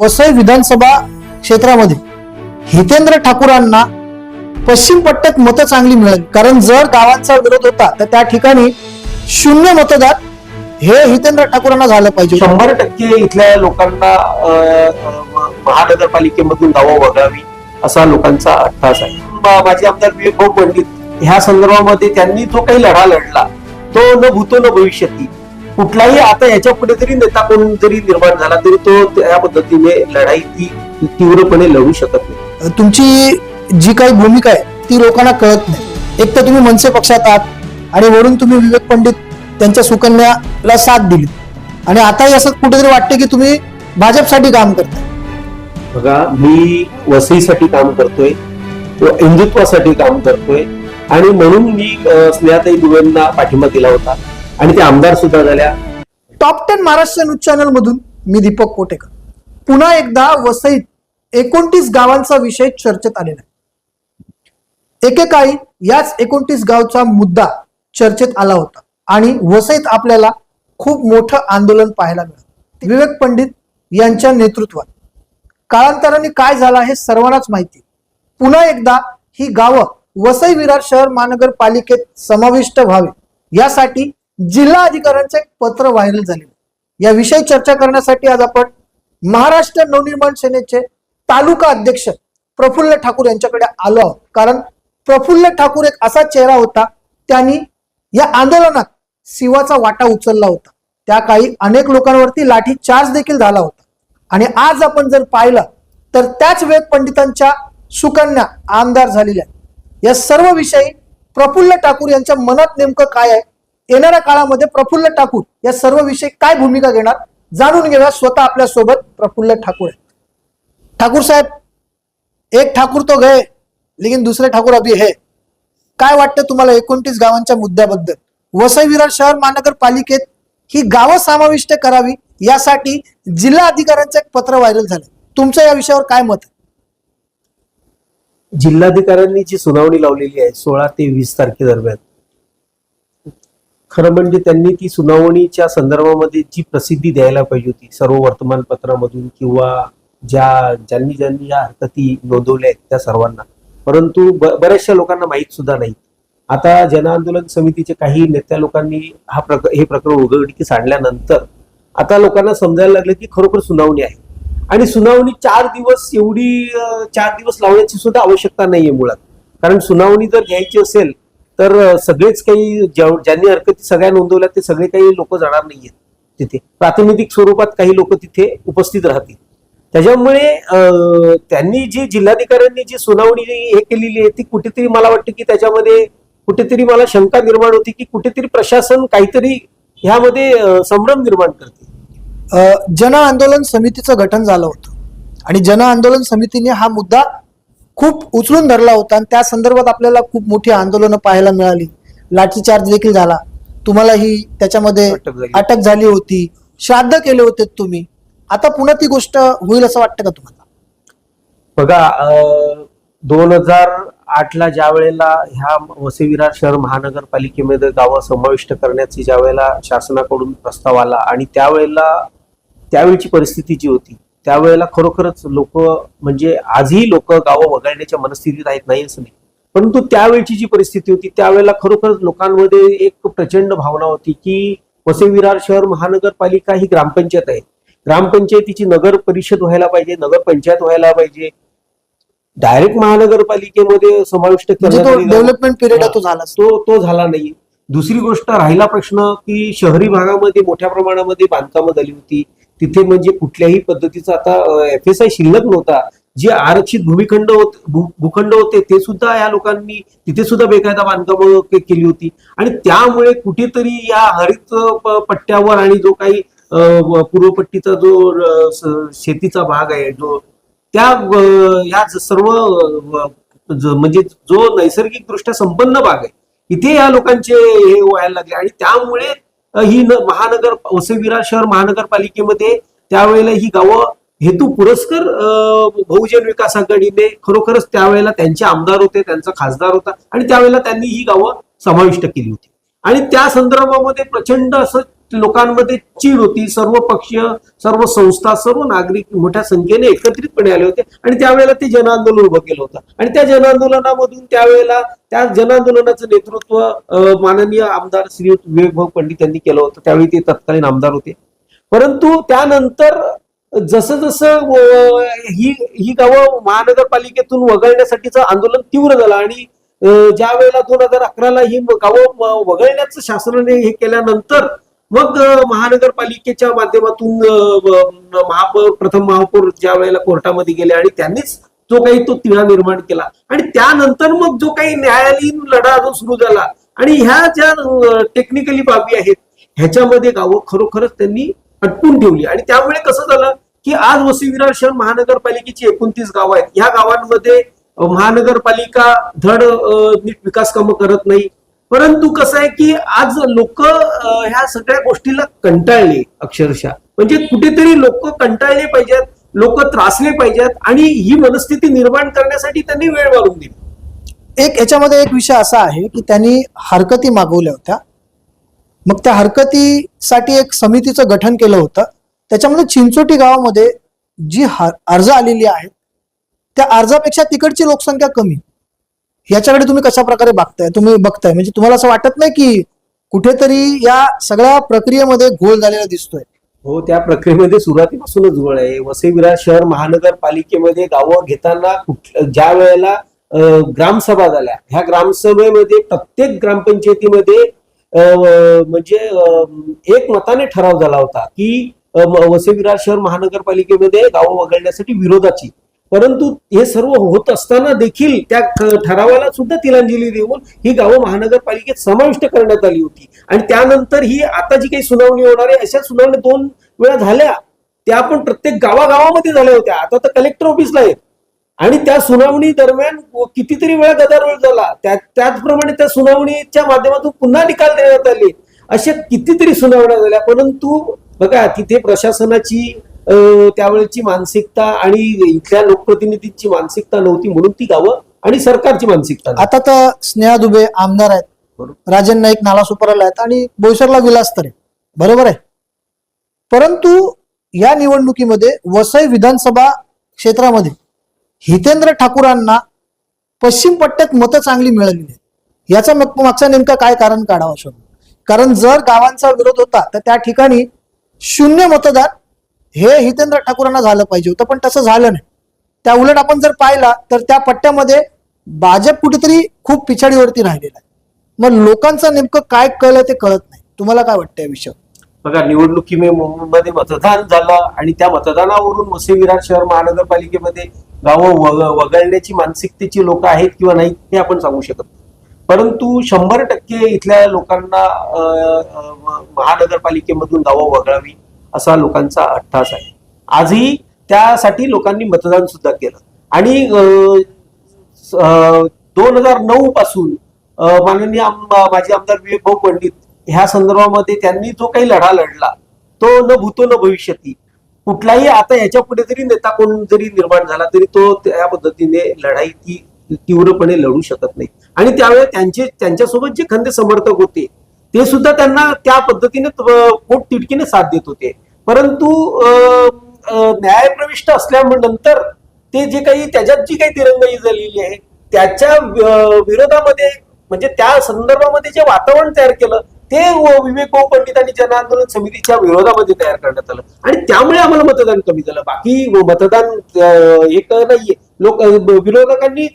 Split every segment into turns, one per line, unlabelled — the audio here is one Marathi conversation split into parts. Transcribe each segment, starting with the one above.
वसई विधानसभा क्षेत्रामध्ये हितेंद्र ठाकूरांना पश्चिम पट्ट्यात मतं चांगली मिळाली. कारण जर गावांचा विरोध होता तर त्या ठिकाणी शून्य मतदार हे हितेंद्र ठाकूरांना झालं पाहिजे.
शंभर टक्के इथल्या लोकांना महानगरपालिकेमधून गावं वगळावी असा लोकांचा अट्टास आहे. मा- माजी आमदार विवेक भाऊ पंडित ह्या संदर्भामध्ये त्यांनी जो काही लढा लढला तो न भूतो न भविष्यती. कुठलाही आता याच्यापुढे जरी नेता कोण जरी निर्माण झाला तरी तो त्या पद्धतीने लढाई ती तीव्रपणे लढू शकत नाही.
तुमची जी काही भूमिका आहे ती लोकांना कळत नाही. एक तर तुम्ही मनसे पक्षात आहात आणि वरून तुम्ही विवेक पंडित त्यांच्या सुकन्याला साथ दिली. आणि आताही असं कुठेतरी वाटतं की तुम्ही भाजपसाठी काम करता
बघा मी वसईसाठी काम करतोय हिंदुत्वासाठी काम करतोय आणि म्हणून मी स्नेहाताई दुबेंना पाठिंबा दिला होता. आणि त्या आमदार सुद्धा झाल्या.
Top ten Maharashtra news channel मधून मी दीपक कोटेकर. पुन्हा एकदा वसईत एकोणतीस गावांचा विषय चर्चेत आलेला आहे. एकेकाळी याच एकोणतीस गावचा मुद्दा चर्चेत आला होता आणि वसईत आपल्याला खूप मोठं आंदोलन पाहायला मिळालं. विवेक पंडित यांच्या नेतृत्वात. काळांतराने काय झालं हे सर्वांनाच माहिती पुन्हा एकदा ही गावं वसई विरार शहर महानगरपालिकेत समाविष्ट व्हावे. यासाठी जिल्हा अधिकाऱ्यांचे एक पत्र व्हायरल झाले. याविषयी चर्चा करण्यासाठी आज आपण महाराष्ट्र नवनिर्माण सेनेचे तालुका अध्यक्ष प्रफुल्ल ठाकूर यांच्याकडे आलो आहोत. कारण प्रफुल्ल ठाकूर एक असा चेहरा होता त्यांनी या आंदोलनात शिवाचा वाटा उचलला होता. त्या काळी अनेक लोकांवरती लाठी चार्ज देखील झाला होता. आणि आज आपण जर पाहिलं तर त्याच वेद पंडितांच्या सुकन्या आमदार झालेल्या आहेत. या सर्व विषयी प्रफुल्ल ठाकूर यांच्या मनात नेमकं काय आहे येणाऱ्या काळामध्ये प्रफुल्ल ठाकूर या सर्व विषय काय भूमिका घेणार जाणून घेऊया स्वतः आपल्यासोबत प्रफुल्ल ठाकूर. आहेत ठाकूर साहेब एक ठाकूर तो गए लेकिन दुसरे ठाकूर अभी हे. काय वाटतं तुम्हाला एकोणतीस गावांच्या मुद्द्याबद्दल? वसई विरार शहर महानगरपालिकेत ही गावं समाविष्ट करावी यासाठी जिल्हा अधिकाऱ्यांचं एक पत्र व्हायरल झालं. तुमचं या विषयावर काय मत
जिल्हाधिकाऱ्यांनी जी सुनावणी लावलेली आहे सोळा ते वीस तारखेदरम्यान खरं म्हणजे त्यांनी ती सुनावणीच्या संदर्भामध्ये जी प्रसिद्धी द्यायला पाहिजे होती सर्व वर्तमानपत्रामधून किंवा ज्या ज्यांनी ज्यांनी या हरकती नोंदवल्या आहेत त्या सर्वांना. परंतु ब- बऱ्याचशा लोकांना माहीत सुद्धा नाही. आता जन आंदोलन समितीचे काही नेत्या लोकांनी हा प्रक हे प्रकरण उघडकीस आणल्यानंतर आता लोकांना समजायला लागलं की खरोखर सुनावणी आहे. आणि सुनावणी चार दिवस एवढी चार दिवस लावण्याची सुद्धा आवश्यकता नाहीये मुळात. कारण सुनावणी जर घ्यायची असेल तर सगळेच काही ज्यांनी हरकती सगळ्या नोंदवल्या ते सगळे काही लोक जाणार नाहीयेत तिथे. प्रातिनिधिक स्वरूपात काही लोक तिथे उपस्थित राहतील. त्याच्यामुळे अं, त्यांनी जी जिल्हाधिकाऱ्यांनी जी सुनावणी हे केलेली आहे ती कुठेतरी मला वाटतं की त्याच्यामध्ये कुठेतरी मला शंका निर्माण होती की कुठेतरी प्रशासन काहीतरी ह्यामध्ये संभ्रम निर्माण करते
जन आंदोलन समितीचं गठन झालं होतं. आणि जन आंदोलन समितीने हा मुद्दा खूप उचलून धरला होता आणि त्या संदर्भात आपल्याला खूप मोठी आंदोलनं पाहायला मिळाली. लाठीचार्ज देखील झाला. तुम्हाला ही त्याच्यामध्ये
अटक झाली.
होती. श्राद्ध केले होते तुम्ही. आता पुन्हा ती गोष्ट होईल असं वाटतं का तुम्हाला?
बघा दोन हजार आठला ज्या वेळेला ह्या वसई विरार शहर महानगरपालिकेमध्ये गावं समाविष्ट करण्याची ज्या वेळेला शासनाकडून प्रस्ताव आला आणि त्यावेळेला त्यावेळची परिस्थिती जी होती त्यावेळेला खरोखरच लोक म्हणजे आजही लोक गावं वगळण्याच्या मनस्थितीत आहेत नाही असं नाही. परंतु त्यावेळची जी परिस्थिती होती त्यावेळेला खरोखरच लोकांमध्ये एक प्रचंड भावना होती की वसई विरार शहर महानगरपालिका ही ग्रामपंचायत आहे. ग्रामपंचायतीची नगर परिषद व्हायला पाहिजे नगर पंचायत व्हायला पाहिजे. डायरेक्ट महानगरपालिकेमध्ये समाविष्ट
म्हणजे डेव्हलपमेंट पिरियड आहे तो झाला
तो तो झाला नाही. दुसरी गोष्ट राहिला प्रश्न की शहरी भागामध्ये मोठ्या प्रमाणामध्ये बांधकामं झाली होती. तिथे म्हणजे कुठल्याही पद्धतीचा आता एफ एस आय शिल्लक नव्हता. जे आरक्षित भूमिखंड होत भू- भूखंड होते ते सुद्धा या लोकांनी तिथे सुद्धा बेकायदा बांधकामं केली होती. आणि त्यामुळे कुठेतरी या हरित पट्ट्यावर आणि जो काही पूर्वपट्टीचा जो शेतीचा भाग आहे जो त्या या सर्व म्हणजे जो नैसर्गिक दृष्ट्या संपन्न भाग आहे इथे या लोकांचे हे व्हायला लागले. आणि त्यामुळे ही महानगर वसईविरा शहर महानगरपालिकेमध्ये त्यावेळेला ही गावं हेतू पुरस्कर बहुजन विकास आघाडीने खरोखरच त्यावेळेला त्यांचे आमदार होते त्यांचा खासदार होता आणि त्यावेळेला त्यांनी ही गावं समाविष्ट केली होती. आणि त्या संदर्भामध्ये प्रचंड असं लोकांमध्ये चीड होती. सर्व पक्ष सर्व संस्था सर्व नागरिक मोठ्या संख्येने एकत्रितपणे आले होते आणि त्यावेळेला ते जनआंदोलन उभं केलं होतं. आणि त्या जनआंदोलनामधून त्यावेळेला त्या जनआंदोलनाचं नेतृत्व माननीय आमदार श्री विवेकभाऊ पंडित यांनी केलं होतं. त्यावेळी ते तत्कालीन आमदार होते. परंतु त्यानंतर जसं जसं ही ही गावं महानगरपालिकेतून वगळण्यासाठीचं आंदोलन तीव्र झालं आणि ज्या वेळेला दोन हजार अकराला ही गावं वगळण्याचं शासनाने हे केल्यानंतर मग महानगरपालिकेच्या माध्यमातून महापौर प्रथम महापौर ज्या वेळेला कोर्टामध्ये गेले आणि त्यांनीच जो काही तो तिढा निर्माण केला. आणि त्यानंतर मग जो काही न्यायालयीन लढा जो सुरू झाला आणि ह्या ज्या टेक्निकली बाबी आहेत ह्याच्यामध्ये गावं खरोखरच त्यांनी अटकून ठेवली. आणि त्यामुळे कसं झालं की आज वसीविरार शहर महानगरपालिकेची एकोणतीस गावं आहेत. या गावांमध्ये महानगरपालिका धड नीट विकास कामं करत नाही. परंतु कसं आहे की आज लोक ह्या सगळ्या गोष्टीला कंटाळले अक्षरशः. म्हणजे कुठेतरी लोक कंटाळले पाहिजेत लोक त्रासले पाहिजेत आणि ही मनस्थिती निर्माण करण्यासाठी त्यांनी वेळ मारून दिली.
एक याच्यामध्ये एक विषय असा आहे की त्यांनी हरकती मागवल्या होत्या. मग त्या हरकतीसाठी एक समितीचं गठन केलं होतं. त्याच्यामध्ये चिंचोटी गावामध्ये जी अर्ज आलेली आहेत त्या अर्जापेक्षा तिकडची लोकसंख्या कमी. याच्याकडे तुम्ही कशा प्रकारे बघताय? तुम्ही बघताय. म्हणजे तुम्हाला असं वाटत नाही की कुठेतरी या सगळ्या प्रक्रियेमध्ये घोळ झालेला दिसतोय?
हो त्या प्रक्रियेमध्ये सुरुवातीपासूनच घोळ आहे. वसई विरार शहर महानगरपालिकेमध्ये गावं घेताना ज्या वेळेला ग्रामसभा झाल्या ह्या ग्रामसभेमध्ये प्रत्येक ग्रामपंचायतीमध्ये म्हणजे एक मताने ठराव झाला होता की अं, वसई विरार शहर महानगरपालिकेमध्ये गावं वगळण्यासाठी विरोधाची. परंतु हे सर्व होत असताना देखील त्या ठरावाला सुद्धा तिलांजली देऊन ही गावं महानगरपालिकेत समाविष्ट करण्यात आली होती. आणि त्यानंतर ही आता जी काही सुनावणी होणार आहे अशा सुनावणी दोन वेळा झाल्या. त्या पण प्रत्येक गावागावामध्ये झाल्या होत्या. आता तर कलेक्टर ऑफिसला आहेत. आणि त्या सुनावणी दरम्यान कितीतरी वेळा गदारोळ झाला. त्या त्याचप्रमाणे त्या सुनावणीच्या माध्यमातून पुन्हा निकाल देण्यात आले. अशा कितीतरी सुनावण्या झाल्या. परंतु बघा तिथे प्रशासनाची त्यावेळेची मानसिकता आणि इथल्या लोकप्रतिनिधींची मानसिकता नव्हती म्हणून ती गावं आणि सरकारची मानसिकता.
आता तर स्नेहा दुबे आमदार आहेत. राजन नाईक नाला सुपरला आहेत आणि बोईसरला विलास तरे. बरोबर आहे? परंतु या निवडणुकीमध्ये वसई विधानसभा क्षेत्रामध्ये हितेंद्र ठाकूरांना पश्चिम पट्ट्यात मतं चांगली मिळालेली आहेत याचा मग मागचा नेमका काय कारण काढावं असं कारण जर गावांचा विरोध होता तर त्या ठिकाणी शून्य मतदान हे हितेंद्र ठाकूरांना झालं पाहिजे होतं पण तसं झालं नाही. त्या उलट आपण जर पाहिला तर त्या पट्ट्यामध्ये भाजप कुठेतरी खूप पिछाडीवरती राहिलेला आहे. मग लोकांचं नेमकं काय कळलं ते कळत नाही. तुम्हाला काय वाटतं या विषयावर?
बघा निवडणुकीमध्ये मतदान झालं आणि त्या मतदानावरून वसई विरार शहर महानगरपालिकेमध्ये गावं वग- वगळण्याची मानसिकतेची लोक आहेत किंवा नाही हे आपण सांगू शकत नाही. परंतु शंभर टक्के इथल्या लोकांना महानगरपालिकेमधून गावं वगळावी असा लोकांचा अट्टास आहे. आजही त्यासाठी लोकांनी मतदान सुद्धा केलं. आणि दोन हजार नऊ पासून माननीय माजी आमदार विवेक भाऊ पंडित ह्या संदर्भामध्ये त्यांनी जो काही लढा लढला तो न भूतो न भविष्यती कुठलाही आता याच्यापुढे जरी नेता कोण जरी निर्माण झाला तरी तो त्या पद्धतीने लढाई ती तीव्रपणे लढू शकत नाही. आणि त्यावेळेस त्यांचे त्यांच्यासोबत जे खंदे समर्थक होते ते सुद्धा त्यांना त्या पद्धतीने पोट तिटकीने साथ देत होते. परंतु अं, न्यायप्रविष्ट असल्यानंतर ते जे काही त्याच्यात जी काही तिरंगाई झालेली आहे त्याच्या विरोधामध्ये म्हणजे त्या संदर्भामध्ये जे वातावरण तयार केलं ते विवेक भाऊ पंडित आणि जन आंदोलन समितीच्या विरोधामध्ये तयार करण्यात आलं. आणि त्यामुळे आम्हाला मतदान कमी झालं. बाकी मतदान एक नाहीये. लोक विरोधकांनी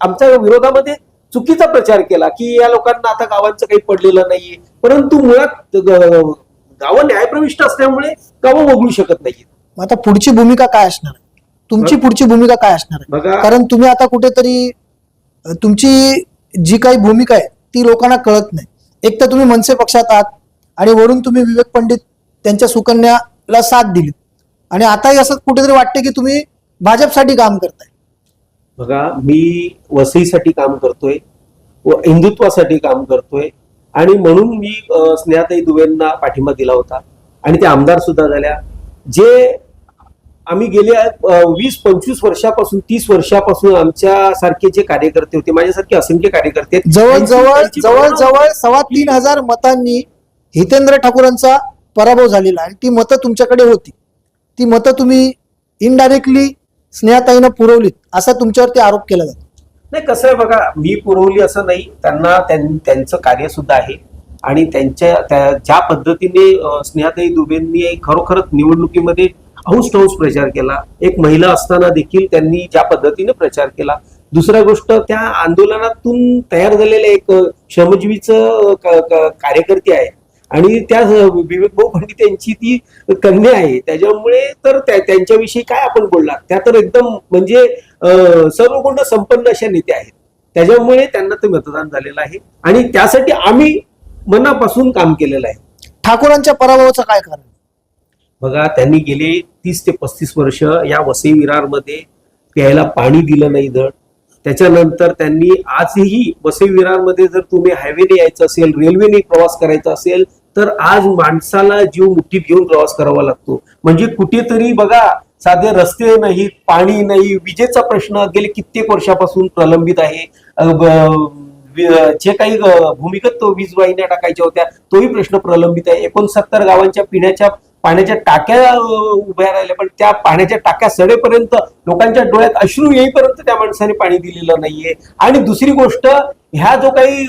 आमच्या विरोधामध्ये चुकीचा प्रचार केला की या लोकांना आता गावांचं काही पडलेलं नाहीये. परंतु मुळात गावं न्यायप्रविष्ट असल्यामुळे गावं वगळू शकत नाहीये
मग आता पुढची भूमिका काय असणार आहे? तुमची पुढची भूमिका काय असणार कारण तुम्ही आता कुठेतरी तुमची जी काही भूमिका आहे ती लोकांना कळत नाही. एक तर तुम्ही मनसे पक्षात आहात आणि वरून तुम्ही विवेक पंडित त्यांच्या सुकन्याला साथ दिली. आणि आताही असं कुठेतरी वाटते की तुम्ही भाजपसाठी काम करताय.
बघा मी वसईसाठी काम करतोय व हिंदुत्वासाठी काम करतोय आणि म्हणून मी स्नेहाताई दुबेंना पाठिंबा दिला होता आणि ते आमदार सुद्धा झाल्या जे आम्ही गेल्या वीस पंचवीस वर्षापासून तीस वर्षापासून आमच्या सारखे जे कार्यकर्ते होते माझ्यासारखे असंख्य कार्यकर्ते आहेत.
जवळ
त्यांची-
जवळ
त्यांची
जवळ
भावना
जवळ सव्वा तीन हजार मतांनी हितेंद्र ठाकूरांचा पराभव झालेला आणि ती मतं तुमच्याकडे होती ती मतं तुम्ही इनडायरेक्टली स्नेहाताईनं पुरवलीत असा तुमच्यावरती आरोप केला जातो.
नाही कसं आहे बघा मी पुरवली असं नाही. त्यांना त्यां- त्यांचं कार्य सुद्धा आहे. आणि त्यांच्या त्या ज्या पद्धतीने स्नेहाताई दुबेंनी खरोखरच निवडणुकीमध्ये हौस ठौस प्रचार केला. एक महिला असताना देखील त्यांनी ज्या पद्धतीने प्रचार केला. दुसऱ्या गोष्ट त्या आंदोलनातून तयार झालेल्या एक श्रमजीवीचं कार्यकर्ती कार्यकर्ते आहे आणि त्या विवेक भाऊ पंडित यांची ती कन्या आहे. त्याच्यामुळे तर त्या- त्यांच्याविषयी काय आपण बोलणार? त्या तर एकदम म्हणजे सर्व गुण संपन्न अशा नेत्या आहेत. त्याच्यामुळे त्यांना ते मतदान झालेलं आहे. आणि त्यासाठी आम्ही मनापासून काम केलेलं आहे.
ठाकूरांच्या पराभवाचं काय कारण?
बघा त्यांनी गेले तीस ते पस्तीस वर्ष या वसई विरारमध्ये प्यायला पाणी दिलं नाही धड त्याच्यानंतर त्यांनी आजही वसई विरारमध्ये जर तुम्ही हायवेने यायचं असेल रेल्वेने प्रवास करायचा असेल तर आज माणसाला जीव मुठीत घेऊन प्रवास करावा लागतो. म्हणजे कुठेतरी बघा साधे रस्ते नाही पाणी नाही विजेचा प्रश्न गेले कित्येक वर्षापासून प्रलंबित आहे. जे काही भूमिगत वीज वाहिन्या टाकायच्या होत्या तोही प्रश्न प्रलंबित आहे. एकोणसत्तर गावांच्या पिण्याच्या पाण्याच्या टाक्या उभ्या राहिल्या पण त्या पाण्याच्या टाक्या सडेपर्यंत लोकांच्या डोळ्यात अश्रू येईपर्यंत त्या माणसाने पाणी दिलेलं नाहीये. आणि दुसरी गोष्ट ह्या जो काही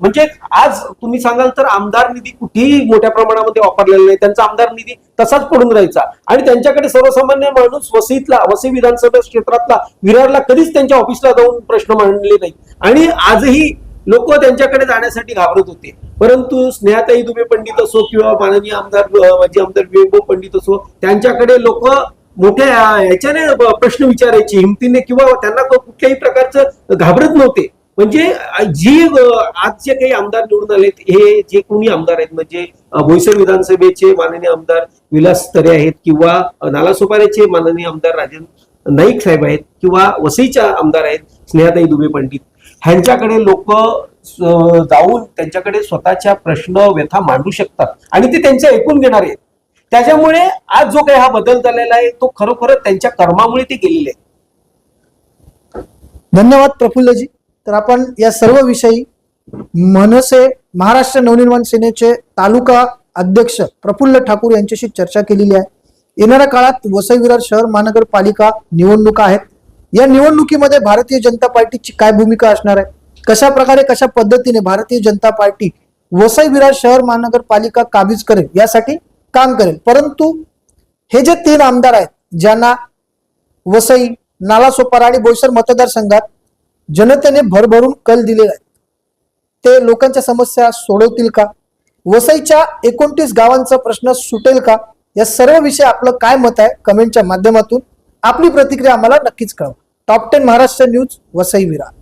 म्हणजे आज तुम्ही सांगाल तर आमदार निधी कुठेही मोठ्या प्रमाणामध्ये वापरलेला नाही. त्यांचा आमदार निधी तसाच पडून राहायचा. आणि त्यांच्याकडे सर्वसामान्य माणूस वसईतला वसई विधानसभा क्षेत्रातला विरारला कधीच त्यांच्या ऑफिसला जाऊन प्रश्न मांडले नाही. आणि आजही लोक त्यांच्याकडे जाण्यासाठी घाबरत होते. परंतु स्नेहाताई दुबे पंडित असो किंवा माननीय आमदार माजी आमदार विवेक पंडित असो त्यांच्याकडे लोक मोठ्या ह्याच्याने प्रश्न विचारायचे हिमतीने किंवा त्यांना कुठल्याही प्रकारचं घाबरत नव्हते. म्हणजे जी आज जे काही आमदार निवडून आलेत हे जे कोणी आमदार आहेत म्हणजे भोईसर विधानसभेचे माननीय आमदार विलास तरे आहेत किंवा नालासोपाऱ्याचे माननीय आमदार राजन नाईक साहेब आहेत किंवा वसईच्या आमदार आहेत स्नेहाताई दुबे पंडित. ह्यांच्याकडे लोक जाऊन त्यांच्याकडे स्वतःच्या प्रश्न व्यथा मांडू शकतात आणि ते त्यांचे ऐकून घेणार आहेत. त्याच्यामुळे आज जो काही हा बदल झालेला आहे तो खरोखरच त्यांच्या कर्मामुळे ते गेलेले आहेत.
धन्यवाद प्रफुल्लजी. तर आपण या सर्व विषयी मनसे महाराष्ट्र नवनिर्माण सेनेचे तालुका अध्यक्ष प्रफुल्ल ठाकूर यांच्याशी चर्चा केलेली आहे. येणाऱ्या काळात वसई विरार शहर महानगरपालिका निवडणुका आहेत. या निवडणुकीमध्ये भारतीय जनता पार्टीची काय भूमिका असणार आहे? कशा प्रकारे कशा पद्धतीने भारतीय जनता पार्टी वसई विरार शहर महानगरपालिका काबीज करेल यासाठी काम करेल. परंतु हे जे तीन आमदार आहेत ज्यांना वसई नालासोपारा आणि बोईसर मतदारसंघात जनतेने भरभरून कल दिलेला आहे. ते लोकांच्या समस्या सोडवतील का? वसईच्या एकोणतीस गावांचा प्रश्न सुटेल का? या सर्व विषय आपलं काय मत आहे? कमेंटच्या माध्यमातून आपली प्रतिक्रिया आम्हाला नक्कीच कळवा. Top ten Maharashtra news Vasai Virar.